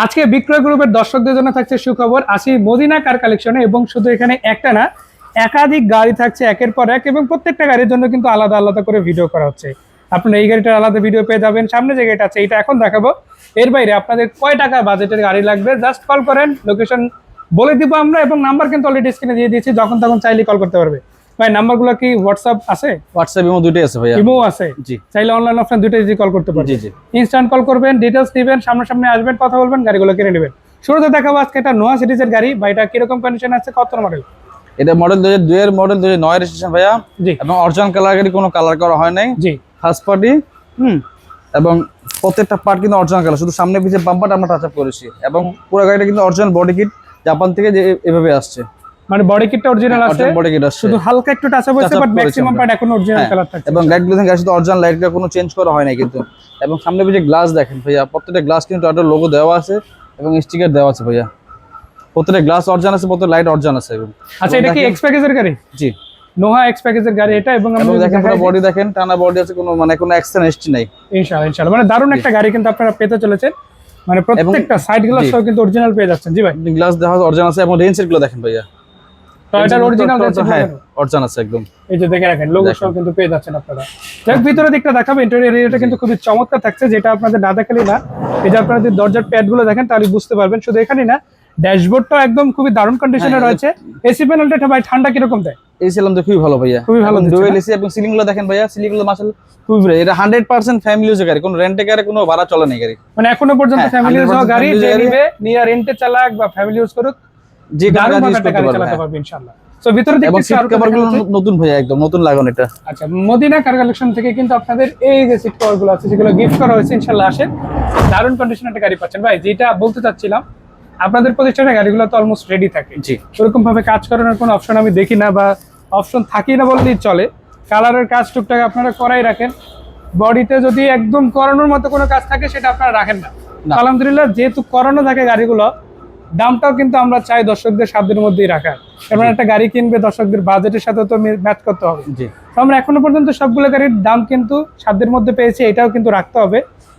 আজকে বিক্রয় গ্রুপের দর্শকদের জন্য থাকছে সুখবর। আসি মদিনা কার কালেকশনে এবং শুধু এখানে একটা না, একাধিক গাড়ি থাকছে একের পর এক এবং প্রত্যেকটা গাড়ির জন্য কিন্তু আলাদা আলাদা করে ভিডিও করা হচ্ছে। আপনারা এই গাড়িটার আলাদা ভিডিও পেয়ে যাবেন। সামনে যে গাড়িটা আছে, এটা এখন দেখাবো। এর বাইরে আপনাদের কয় টাকা বাজেটের গাড়ি লাগবে জাস্ট কল করেন। লোকেশন বলে দিব আমরা এবং নাম্বার কিন্তু অলরেডি স্ক্রিনে দিয়ে দিয়েছি। যখন তখন চাইলে কল করতে পারবে। ভাই নাম্বারগুলো কি হোয়াটসঅ্যাপ আছে? হোয়াটসঅ্যাপ ইমো দুটোই আছে ভাইয়া। ইমো আছে? জি। চাইলে অনলাইন অফলাইন দুটোই কল করতে পারবে জি জি। ইনস্ট্যান্ট কল করবেন ডিটেলস দিবেন সামনাসামনি আসবেন কথা বলবেন গাড়িগুলো কিনে নেবেন। শুরুতে দেখাবো আজকে একটা নোয়া সিরিজের গাড়ি। বা এটা কীরকম কন্ডিশন আছে? কত মডেল এটা মডেল দুই হাজার দুইয়ের মডেল দুই হাজার নয় রেজিস্ট্রেশন ভাইয়া। জি। এবং অরিজিনাল কালার গাড়ি কোনো কালার করা হয় নাই। জি। ফার্স্ট পার্টি হুম। এবং প্রত্যেকটা পার্ট কিন্তু অরিজিনাল কালার শুধু সামনে পিছিয়ে বাম্পারটা আমরা টাচ আপ করেছি। এবং পুরো গাড়িটা কিন্তু অরিজিনাল বডি কিট জাপান থেকে যে এভাবে আসছে। মানে বডি কিটটা অরিজিনাল আছে বডি কিট আসছে শুধু হালকা একটু টাচ আপ হয়েছে বাট ম্যাক্সিমাম পার্ট এখন অরিজিনাল হ্যাঁ, কালার এবং লাইটগুলো দেখেন গাড়ির সাথে অরিজিনাল লাইট কোনো চেঞ্জ করা হয় নাই কিন্তু। এবং সামনে পিছিয়ে গ্লাস দেখেন ভাইয়া প্রত্যেকটা গ্লাস কিন্তু একটা লোগো দেওয়া আছে এবং স্টিকার দেওয়া আছে ভাইয়া। প্রত্যেকটা গ্লাস অরিজিনাল আছে প্রত্যেকটা লাইট অরিজিনাল আছে আচ্ছা এটা কি এক্স প্যাকেজের গাড়ি? জি। নোহা এক্স প্যাকেজের গাড়ি এটা এবং এবং দেখেন পুরো বডি দেখেন টানা বডি আছে কোনো মানে কোনো অ্যাক্সিডেন্ট হিস্ট্রি নাই। ইনশাআল্লাহ ইনশাআল্লাহ। মানে দারুণ একটা গাড়ি কিন্তু আপনারা পেতে চলেছেন। মানে প্রত্যেকটা সাইড গ্লাস। সহ কিন্তু অরিজিনাল পেয়ে যাচ্ছেন। জি ভাই। গ্লাস দেখা অরিজিনাল আছে এবং রেঞ্জেরগুলো দেখেন ভাইয়া। তো এটার অরিজিনাল হ্যাঁ অরিজিনাল আছে একদম। এই যে দেখে রাখেন লোগো সহ কিন্তু পেয়ে যাচ্ছেন আপনারা। যাক ভিতরে দিকটা দেখাবো ইন্টেরিয়র এরিয়াটা কিন্তু খুবই চমৎকার থাকছে যেটা আপনাদের না দেখালে না। এই যে আপনারা যদি দরজার প্যাড দেখেন তাহলে বুঝতে পারবেন শুধু এখানেই না ড্যাশবোর্ডটাও একদম খুবই দারুণ কন্ডিশনে রয়েছে। এসি প্যানেলটা ভাই ঠান্ডা কীরকম দেয়? তো খুবই ভালো ভাইয়া। খুবই ভালো ডুয়েল এসি এবং সিলিংগুলো দেখেন ভাইয়া সিলিংগুলো মাসাল খুবই ভালো। এটা হান্ড্রেড পার্সেন্ট ফ্যামিলি ইউজ গাড়ি কোনো রেন্টে গাড়ি কোনো ভাড়া চলে নেই গাড়ি। মানে এখনও পর্যন্ত ফ্যামিলি 100% গাড়ি family যে নিবে নিয়ে রেন্টে চালাক বা ফ্যামিলি ইউজ করুক যে গাড়ি চালাতে হ্যাঁ। পারবে ইনশাআল্লাহ। ভিতরে দেখতে সিটগুলো নতুন ভাইয়া একদম নতুন লাগানো এটা আচ্ছা মদিনা কার কালেকশন থেকে কিন্তু আপনাদের এই যে সিট আছে যেগুলো গিফট করা হয়েছে ইনশাল্লাহ আসেন। দারুণ কন্ডিশন একটা গাড়ি পাচ্ছেন। ভাই যেটা বলতে চাচ্ছিলাম আপনাদের প্রতিষ্ঠানের গাড়িগুলো তো অলমোস্ট রেডি থাকে। জি। ওরকম ভাবে কাজ করানোর কোনো অপশন আমি দেখি না বা অপশন থাকি না বললেই চলে। কালারের কাজ টুকটাক আপনারা করাই রাখেন। বডিতে যদি একদম করানোর মতো কোনো কাজ থাকে সেটা আপনারা রাখেন না। আলহামদুলিল্লাহ যেহেতু করানো থাকে গাড়িগুলো দামটাও কিন্তু আমরা চাই দর্শকদের সাধ্যের মধ্যেই রাখার। কারণ একটা গাড়ি কিনবে দর্শকদের বাজেটের সাথে তো ম্যাচ করতে হবে। জি। তো আমরা এখনও পর্যন্ত সবগুলো গাড়ির দাম কিন্তু সাধ্যের মধ্যে পেয়েছি এটাও কিন্তু রাখতে হবে।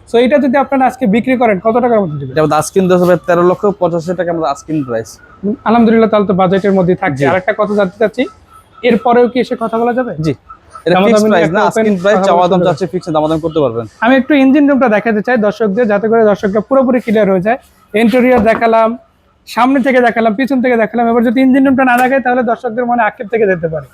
তো এটা যদি আপনারা আজকে বিক্রি করেন কত টাকার মধ্যে দিবেন? আমাদের আজকিন দশ হবে তেরো লক্ষ পঁচাশি টাকা আমাদের আজকিন প্রাইস আলহামদুলিল্লাহ তাহলে তো বাজেটের মধ্যে থাকছে। আর একটা কথা জানতে চাচ্ছি এরপরেও কি এসে কথা বলা যাবে? জি। আমি একটু ইঞ্জিন রুমটা দেখাতে চাই দর্শকদের যাতে করে দর্শকরা পুরোপুরি ক্লিয়ার হয়ে যায়। ইন্টেরিয়র দেখালাম সামনে থেকে দেখালাম পিছন থেকে দেখালাম। এবার যদি ইঞ্জিন রুমটা না দেখায় তাহলে দর্শকদের মনে আক্ষেপ থেকে যেতে পারে।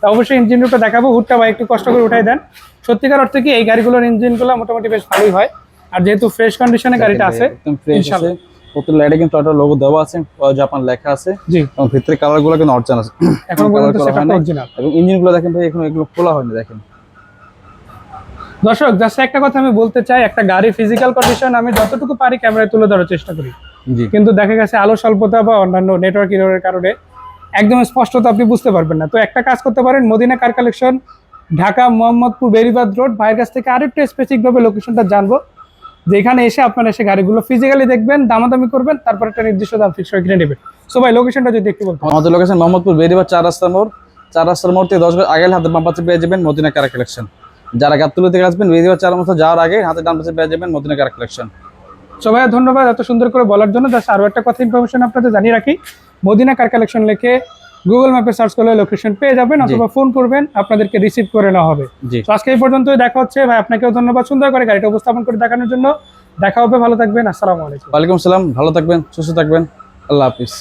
তা অবশ্যই ইঞ্জিন রুমটা দেখাবো হুটটা ভাই একটু কষ্ট করে উঠাই দেন। সত্যিকার অর্থে কি এই গাড়িগুলোর ইঞ্জিনগুলো মোটামুটি বেশ ভালোই হয়। আর যেহেতু ফ্রেশ কন্ডিশনে গাড়িটা আছে একদম ফ্রেশ আছে। প্রত্যেক লাইটে কিন্তু একটা লোগো দেওয়া আছে জাপান লেখা আছে। জি। এবং ভিতরে কিন্তু অরিজিনাল আছে। এখন পর্যন্ত সেটা অরিজিনাল এবং ইঞ্জিনগুলো দেখেন ভাই এখন এগুলো খোলা হয়নি দেখেন। দর্শক জাস্ট একটা কথা আমি বলতে চাই একটা গাড়ি ফিজিক্যাল কন্ডিশন আমি যতটুকু পারি ক্যামেরায় তুলে ধরার চেষ্টা করি। কিন্তু দেখা গেছে আলো স্বল্পতা বা অন্যান্য নেটওয়ার্ক ইরোরের কারণে একদম স্পষ্টতা আপনি বুঝতে পারবেন না। তো একটা কাজ করতে পারেন Madina car collection Dhaka Mohammadpur Beribadh road ভাইয়ের কাছ থেকে আরেকটু স্পেসিফিক ভাবে লোকেশনটা জানব। যে এখানে এসে আপনারা এসে গাড়িগুলো ফিজিক্যালি দেখবেন দামাদামি করবেন তারপর একটা নির্দিষ্ট দাম ফিক্স করে কিনে নেবেন। সো ভাই লোকেশনটা যদি একটু বলতে আমাদের লোকেশন মোহাম্মদপুর বেরিবার চার রাস্তার মোড়। চার রাস্তার মোড় থেকে দশ আগে হাতে বাম পাশে পেয়ে যাবেন মদিনা কারা কালেকশন যারা গাবতুলি থেকে আসবেন বেরিবার চার মতো যাওয়ার আগে হাতে ডান পাশে পেয়ে যাবেন মদিনা কারা কালেকশন সো ভাইয়া ধন্যবাদ এত সুন্দর করে বলার জন্য। জাস্ট আরও একটা কথা ইনফরমেশন আপনাদের জানিয়ে রাখি। মদিনা কার কালেকশন লিখে গুগল ম্যাপে সার্চ করলে লোকেশন পেয়ে যাবেন অথবা ফোন করবেন আপনাদেরকে রিসিভ করে নেওয়া হবে। তো আজকে এই পর্যন্ত দেখা হচ্ছে। ভাই আপনাকেও ধন্যবাদ সুন্দর করে গাড়িটা উপস্থাপন করে দেখানোর জন্য। দেখা হবে ভালো থাকবেন আসসালামু আলাইকুম। ওয়ালাইকুম সালাম ভালো থাকবেন সুস্থ থাকবেন। আল্লাহ হাফিজ।